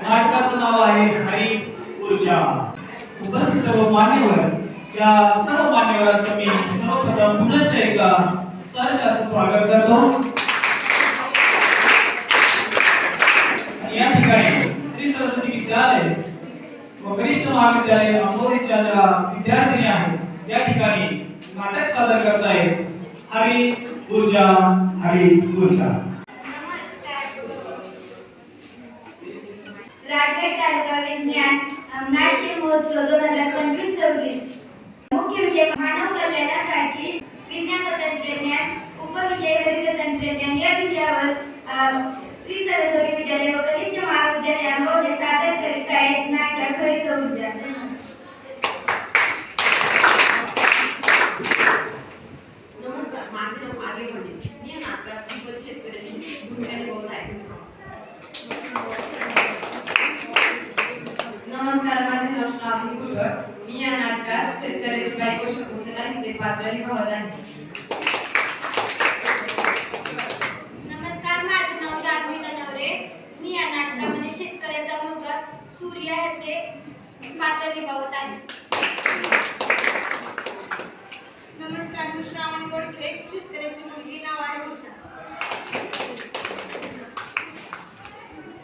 नाटकाचं नाव आहे हरी ऊर्जा उपस्थित सर्व मान्यवर या सर्व मान्यवरांचं मी सर्वप्रथम पुनश्च एकदा सहर्ष असं स्वागत करतो. या ठिकाणी श्री सरस्वती विद्यालय व कनिष्ठ महाविद्यालय अंबोलीच्या ज्या विद्यार्थिनी आहेत. या ठिकाणी नाटक सादर करतायत हरी ऊर्जा हरी ऊर्जा विज्ञान नाट्य महोत्सव दोन हजार पंचवीस सव्वीस. मुख्य विषय मानव कल्याणासाठी विज्ञान व तंत्रज्ञान उपविषय हरित तंत्रज्ञान या विषयावर श्री सरस्वती विद्यालय व कनिष्ठ महाविद्यालय आंबवणे सादर करीत आहे नाटक हरित ऊर्जा नमस्कार माझे नाव आगे पंडित मी या नाटकात सुपर शेतकऱ्याची भूमिका निभावत आहे नमस्कार माझे नाव श्रावणी कुलकर मी या नाटकात शेतकऱ्याची बायको शकुंतला हिचे पात्र निभावत आहे नमस्कार माझे नाव जान्हवी ननवरे मी या नाटकामध्ये शेतकऱ्याचा मुलगा सूर्य ह्याचे पात्र निभावत आहे नमस्कार मी श्रावणी गोडखे शेतकऱ्याची मुलगी नाव आहे ऊर्जा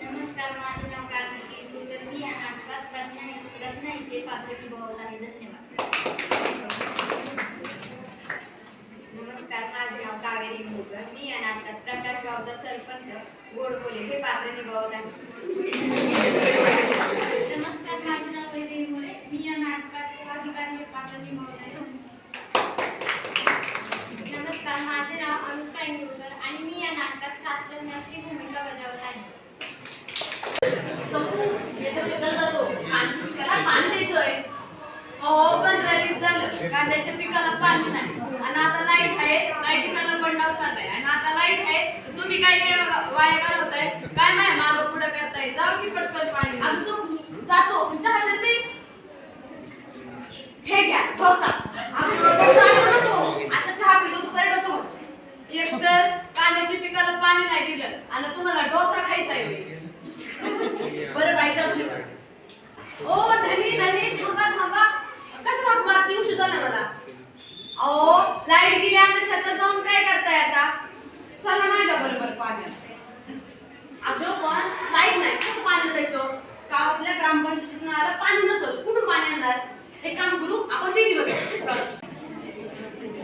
नमस्कार माझे नाव कार्तिकी दुर्गर मी या नाटकात रत्ना पातळी हिचे आहे धन्यवाद नमस्कार माझे नाव कावेरी मुलकर मी या नाटकात प्रकाश गावचा सरपंच गोडबोले हे पात्र निभावत आहे नमस्कार माझे नाव वैदेही मोरे मी या नाटकात अधिकारी हे पात्र निभावत आहे नमस्कार माझे नाव अनुष्का इंगुरकर आणि मी या नाटकात शास्त्रज्ञाची भूमिका बजावत आहे संपू येतो शेतात जातो आणि त्याला पाणी द्यायचंय अहो पंधरा दिवस झालं. कांद्याच्या पिकाला पाणी नाही. आणि आता लाइट आहे. लाईटीचा बंडाव चाललाय. आणि आता लाइट आहे. तुम्ही काय वेळ वाया घालवताय? काय माय मागं पुढं करताय? जाऊ की पटकन पाणी संपू जातो. चहा. हे घ्या ठोसा आम्ही रोज जातो नको. आता चहा पितो दुपारी डोसो एक तर कांद्याच्या पिकाला पाणी नाही दिलं आणि तुम्हाला डोसा खायचा आहे होय. बरं बाई जातो शेतात ओ धनी धनी थांबा थांबा कसं हाक मारती उशीर झाला मला अहो लाइट गेली आणि शेतात जाऊन काय करताय आता चला माझ्या बरोबर पाण्यात अगं पण लाइट नाही कसं पाणी द्यायचं गावातल्या ग्रामपंचायतीतून आलं पाणी नसल कुठून पाणी आणणार एक काम करू आपण विहिरी बघू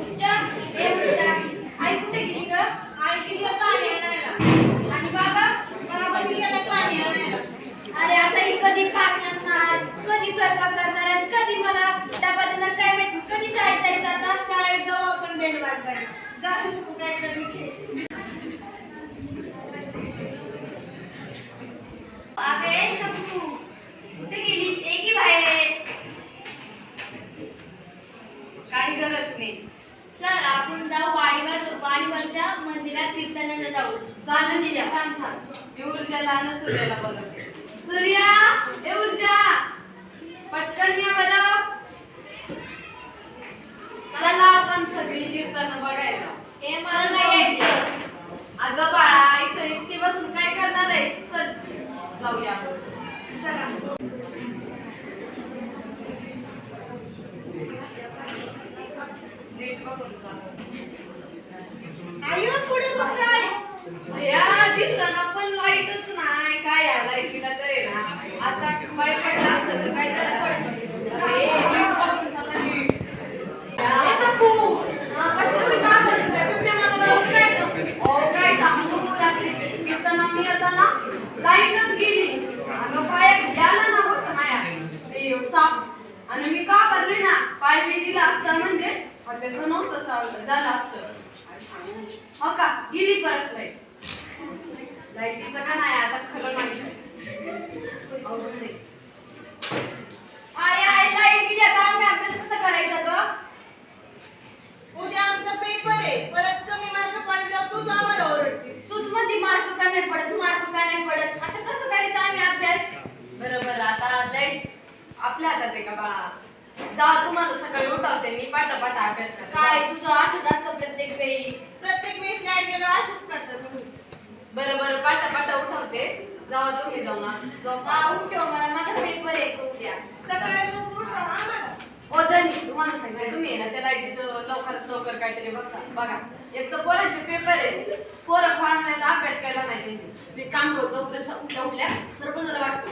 उच्चा, ए उच्चा, आई कुठे गेली ग आई गेली आहे पाणी आणायला आणि बाबा बाबा मी गेले पाणी आणायला अरे आता ही कधी पाक आणणार कधी स्वयंपाक करणार आणि कधी मला डबा देणार काय माहीत कधी शाळेत जायचं आता शाळेत जाऊ आपण बेल वाजवायला जातो तू काय करणे खेळ अबे सपू कुठे गेलीस ए की बाहेर काही गरज नाही चल आपण जाऊ वाडीवर वाडीवरच्या मंदिरात कीर्तनाला जाऊ चालू दिल्या थांब थांब आणि सूर्याला बोलवते सूर्या हे ऊर्जा पटकन या बरं. चला आपण सगळी कीर्तन बघायला. हे मला नाही यायचं. अगं बाळा इथं एकटी बसून काय करणार आहे चल जाऊया आपण. चला. नीट बघून चाल. आई हो, पुढे बघ काय भैया दिसताना पण लाईटच नाही काय या लाईटीला तर आहे ना आता काय पडलं असतं तर काय झालं अरे, नीट बघून चला नीट. या, सपू हा कसं मी का करत नाही तुमच्या मागं लागून काय गं? अहो, काय सांगू रात्री कीर्तनात लाईटच गेली. आणि पाय गेला ना होत माया. ते साप. आणि मी का भरले ना? पाय मी दिला असता म्हणजे त्याचं नव्हतं सावलं झालं असतं. हो का? गेली परत लाइट. लाईटीचं का नाही? आता खरं नाही अवघड आई आई लाइट गेली. आता आम्ही अभ्यास कसा करायचा ग? उद्या आमचा पेपर आहे परत कमी मार्क पडल्यावर तूच आम्हाला ओरडतीस तूच मध्ये मार्क का नाही पडत मार्क का नाही पडत आता कसं करायचं आम्ही अभ्यास बरोबर आता लाइट आपल्या हातात आहे का बाळा जा तुम्हाला सकाळी उठवते मी पाटा पाटा अभ्यास करते. काय तुझं असंच असतं प्रत्येक वेळी? प्रत्येक वेळेस लाइट गेलं अशीच करतात तुम्ही बरं बरं पाटा पाटा उठवते जावा तुम्ही जाऊ ना जाऊ हा उठव मला माझा पेपर आहे तो उद्या. सकाळी मग उठवा आम्हाला. ओ धनी तुम्हाला सांगते. तुम्ही आहे ना त्या लाईटीचं लवकरात लवकर काहीतरी बघा बघा. एक तर पोरांचे पेपर आहे. पोरं फळांना अभ्यास केला नाही त्यांनी. मी काम करतो उद्या उठल्या उठल्या सरपंचाला वाटतो.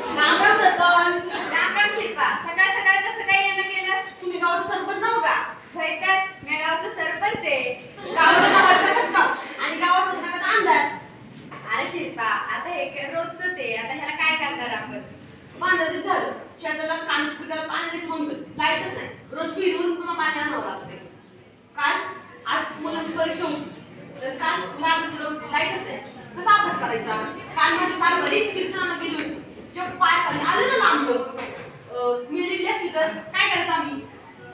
राम राम सरपंच. राम राम शिल्पा सकाळ सकाळ कसं काय येणं केलं तुम्ही गावाचा सरपंच नाव का? होय तर मी गावचं सरपंच आहे. गावाचं नाव आहे प्रकाश गाव. आणि गावाचा सरपंच आमदार अरे शिल्पा आता हे काय रोजच आहे आता ह्याला काय करणार आपण पाण्याचं ते झालं शेताला कांदा पिकाला पाणी देत म्हणून लाईटच नाही रोज फिरून पुन्हा पाणी आणावं लागतंय काल आज मुलांची परीक्षा होती तर काल मुलं अभ्यास लाईटच नाही कसा अभ्यास करायचा काल माझी काल घरी कीर्तनाला गेली होती जेव्हा पाय खाली आलं ना लांबलं मी दिली असती तर काय करायचं आम्ही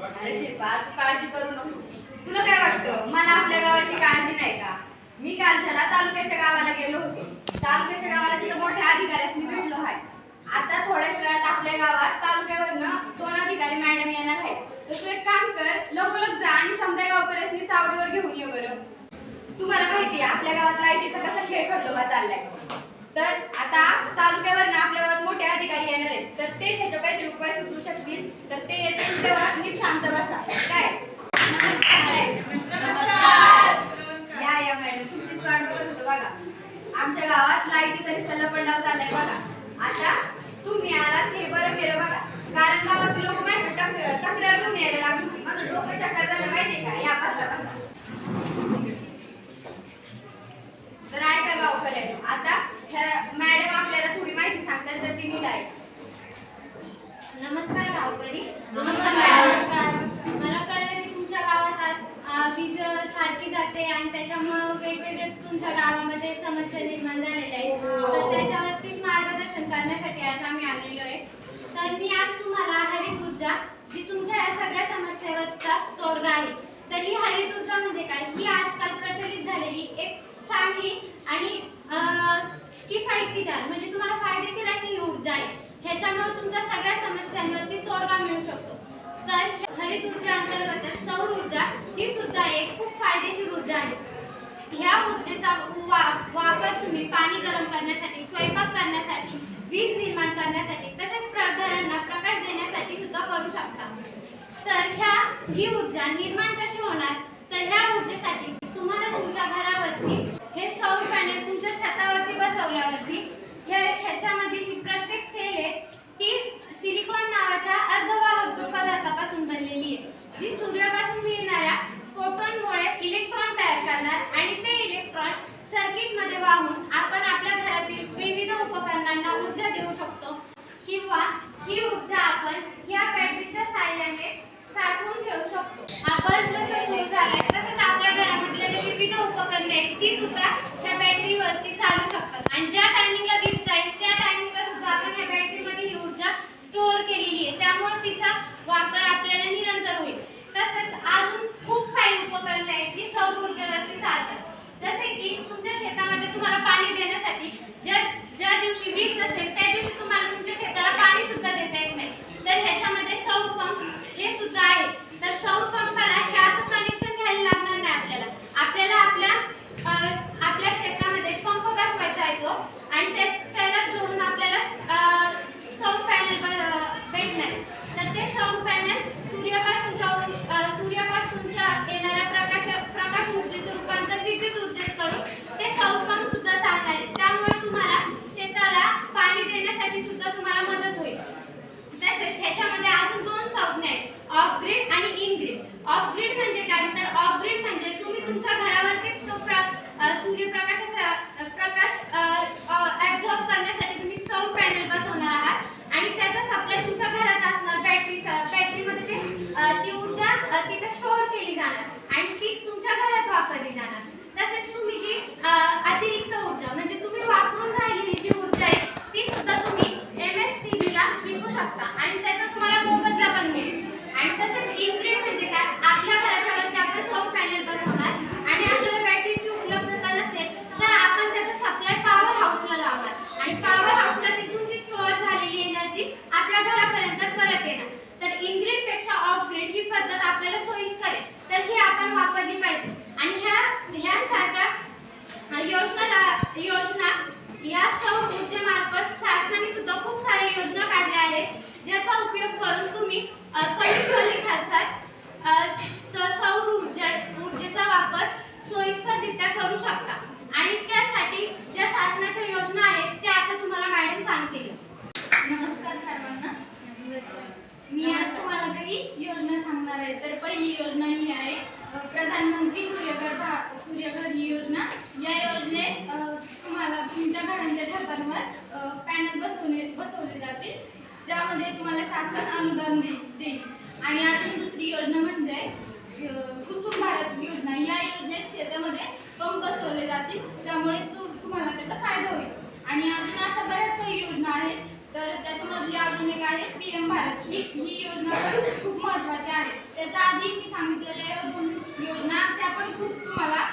अरे शिल्पा तू काळजी करू नको. तुला काय वाटतं? मला आपल्या गावाची काळजी नाही का? मी कालच्याला तालुक्याच्या गावाला गेलो होतो. तालुक्याच्या गावाला तिथं मोठ्या अधिकाऱ्यांनी भेटलो आहे. आता थोड्याच वेळात आपल्या गावात तालुक्यावरनं दोन अधिकारी मॅडम येणार आहे तर तू एक काम कर लगोलग जा आणि समजा गावकऱ्यांनी चावडीवर घेऊन ये बरं. तुम्हाला माहिती आहे आपल्या गावात लाईटीचा कसा खेळ खंडोबा चाललाय. तर आता तालुक्यावरनं आपल्या गावात मोठे अधिकारी येणार आहेत. तर ते ह्याच्यावर काहीतरी उपाय सुचवू शकतील. तर ते येतील तेव्हा नीट शांत बसा. काय? या या मॅडम. तुमचीच वाट बघत होतो बघा. आमच्या गावात लाईटीचा पण पंडाव चाललाय बघा. आता तुम्ही आलात हे बरं केलं बघा. कारण गावातील लोक माहिती तक- तक्रार घेऊन यायला लागली होती माझं डोकं चक्कर झालं माहितीये का या बसा बसा तर ऐका गावकऱ्यांनो आता ह्या मॅडम आपल्याला थोडी माहिती सांगतात तर ती नीट ऐका नमस्कार गावकरी नमस्कार. मला कळलं की तुमच्या गावात आज, अ, वीज सारखी जाते आणि त्याच्यामुळं वेगवेगळे तुमच्या गावामध्ये समस्या निर्माण झालेल्या आहेत तर त्याच्यावरतीच मार्गदर्शन करण्यासाठी आज आम्ही आलेलो आहे तर मी आज तुम्हाला हरित ऊर्जा जी तुमच्या या सगळ्या समस्येवरचा तोडगा आहे तर ही हरित ऊर्जा म्हणजे काय? ही आजकाल प्रचलित झालेली एक चांगली आणि अ, म्हणजे तुम्हाला फायदेशीर अशी ही ऊर्जा आहे ह्याच्यामुळे तुमच्या सगळ्या समस्यांवरती तोडगा मिळू शकतो. तर हरित ऊर्जा अंतर्गत सौर ऊर्जा ही सुद्धा एक खूप फायदेशीर ऊर्जा आहे. ह्या ऊर्जेचा वा- वापर तुम्ही पाणी गरम करण्यासाठी स्वयंपाक करण्यासाठी वीज निर्माण करण्यासाठी तसेच घरांना प्रकाश देण्यासाठी सुद्धा करू शकता. तर ह्या ही ऊर्जा निर्माण कशी होणार? तर ऊर्जेसाठी तुम्हाला तुमच्या घरावरती हे सौर पॅनल तुमच्या छतावरती बसवल्यावर हे ह्याच्यामध्ये ही प्रत्येक सेल आहे ती सिलिकॉन नावाच्या अर्धवाहक पदार्थापासून बनलेली आहे जी सूर्यापासून मिळणाऱ्या फोटॉनमुळे इलेक्ट्रॉन तयार करणार आणि ते इलेक्ट्रॉन सर्किटमध्ये वाहून आपण आपल्या घरातील विविध उपकरणांना ऊर्जा देऊ शकतो किंवा ही ऊर्जा आपण या बॅटरीच्या साहाय्याने साठवून ठेवू शकतो आपण जसं सुरू झालंय तसंच आपल्या घरामधले जे विविध उपकरणे आहेत ती सुद्धा ह्या बॅटरीवरती चालू शकतात आणि ज्या टायमिंगला वीज जाईल त्या टायमिंगला सुद्धा आपण ह्या बॅटरीमध्ये ही ऊर्जा स्टोअर केलेली आहे त्यामुळे तिचा वापर आपल्याला निरंतर होईल तसंच अजून खूप काही उपकरणे आहेत जी सौर ऊर्जेवरती चालतात जसे की तुमच्या शेतामध्ये तुम्हाला पाणी देण्यासाठी ज्या ज्या दिवशी वीज नसेल त्या दिवशी तुम्हाला तुमच्या शेताला पाणी सुद्धा देता येत नाही तर ह्याच्यामध्ये सौर पंप हे सुद्धा आहे तर सौर पंपाला हे असं कनेक्शन घ्यायला लागणार नाही आपल्याला आपल्याला आपल्या अं, आपल्या शेतामध्ये पंप बसवायचा आहे तो आणि त्या त्याला जोडून आपल्याला अं, सौर पॅनल भेटणार आहे. तर ते सौर पॅनल सूर्यापासून जाऊन अं, सूर्यापासूनच्या येणाऱ्या प्रकाश प्रकाश ऊर्जेचं रूपांतर विद्युत ऊर्जेत करून ते सौर पंप सुद्धा चालणार आहे त्यामुळे तुम्हाला शेताला पाणी देण्यासाठी सुद्धा तुम्हाला मदत होईल तसेच ह्याच्यामध्ये अजून दोन संज्ञा आहेत ऑफ ग्रीड आणि इन ग्रीड ऑफ ग्रीड म्हणजे काय? तर ऑफ ग्रीड म्हणजे तुम्ही तुमच्या घरावरतीच तो प्र सूर्यप्रकाशाचा प्रकाश ऍब्झॉर्ब करण्यासाठी तुम्ही सौर पॅनल बसवणार आहात आणि त्याचा सप्लाय तुमच्या घरात असणार बॅटरी बॅटरीमध्ये ते अ, ती ऊर्जा अ, तिथे स्टोअर केली जाणार आणि ती तुमच्या घरात वापरली जाणार तसेच तुम्ही जी अ, अतिरिक्त ऊर्जा म्हणजे तुम्ही वापरून राहिलेली जी ऊर्जा आहे ती सुद्धा तुम्ही एम एस सी बीला विकू शकता आणि त्याचा तुम्हाला मोबदला पण मिळेल आणि तसेच इनग्रीड म्हणजे काय आपल्या घराच्या वरती आपण सौर पॅनल बसवणार आणि आपल्याला बॅटरीची उपलब्धता नसेल तर आपण त्याचा सप्लाय पॉवर हाऊसला लावणार आणि पॉवर हाऊसला तिथून ती स्टोअर झालेली एनर्जी आपल्या घरापर्यंत परत येणार तर इनग्रीडपेक्षा ऑफ ग्रीड ही पद्धत आपल्याला सोयीस्कर आहे तर ही आपण वापरली पाहिजे आणि ह्या ह्यांसारख्या अ, योजना रा- योजना या सौर ऊर्जेमार्फत शासनाने सुद्धा खूप साऱ्या योजना काढल्या आहेत ज्याचा उपयोग करून तुम्ही अ, कमी कमी खर्चात अ, स- सौर ऊर्जा ऊर्जेचा वापर सोयीस्कररित्या करू शकता आणि त्यासाठी ज्या शासनाच्या योजना आहेत त्या आता तुम्हाला मॅडम सांगतील नमस्कार सर्वांना मी आज तुम्हाला काही योजना सांगणार आहे तर पहिली योजना ही आहे अ, प्रधानमंत्री सूर्यघर भा सूर्यघर ही योजना या योजनेत अ, तुम्हाला तुमच्या घरांच्या छतांवर पॅनल बसवणे बसवले जातील ज्यामध्ये तुम्हाला शासन अनुदान देईल. आणि अजून दुसरी योजना म्हणजे कुसुम भारत योजना. या योजनेत शेतामध्ये पंप बसवले जातील. त्यामुळे तुम्हाला त्याचा फायदा होईल. आणि अजून अशा बऱ्याच काही योजना आहेत. तर त्याच्यामधली अजून एक आहे पी एम भारत. ही ही योजना पण खूप महत्त्वाची आहे. त्याच्या आधी मी सांगितलेल्या दोन योजना त्या पण खूप तुम्हाला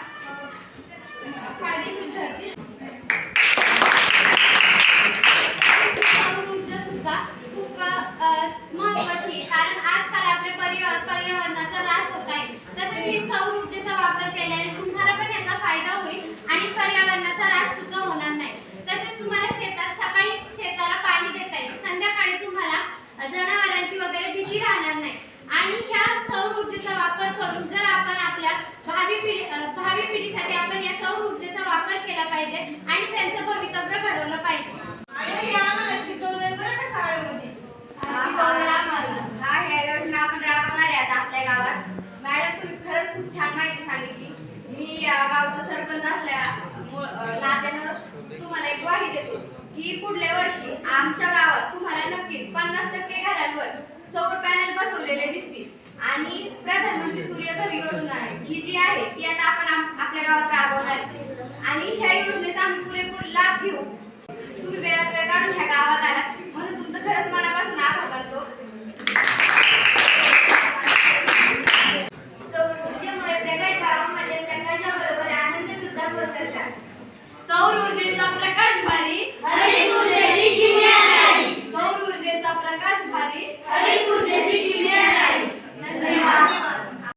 फायदेशीर ठरतील. पर्यावरणाचा ऱ्हास सुद्धा होणार नाही. तसेच तुम्हाला शेतात सकाळी शेताला पाणी देता येईल. संध्याकाळी तुम्हाला जनावरांची वगैरे भीती राहणार नाही. आणि ह्या सौर ऊर्जेचा वापर करून जर आपण आपल्या भावी पिढी भावी पिढीसाठी आपण या सौर ऊर्जेचा वापर केला पाहिजे आणि त्यांचं भवितव्य घडवलं पाहिजे. आणि आम्हाला शिकवलंय बरं का शाळेमध्ये? शिकवलं आम्हाला. हा ह्या योजना आपण राबवणार आहे आता आपल्या गावात. मॅडम तुम्ही खरंच खूप छान माहिती सांगितली. मी या गावचा सरपंच असल्या नात्यानं तुम्हाला एक ग्वाही देतो की पुढल्या वर्षी आमच्या गावात तुम्हाला नक्कीच पन्नास टक्के घरांवर सौर पॅनल बसवलेले दिसतील. आणि प्रधानमंत्री सूर्यघर योजना आहे. ही जी आहे ती आता आपण आपल्या गावात राबवणार आणि ह्या योजनेचा आम्ही पुरेपूर लाभ घेऊ.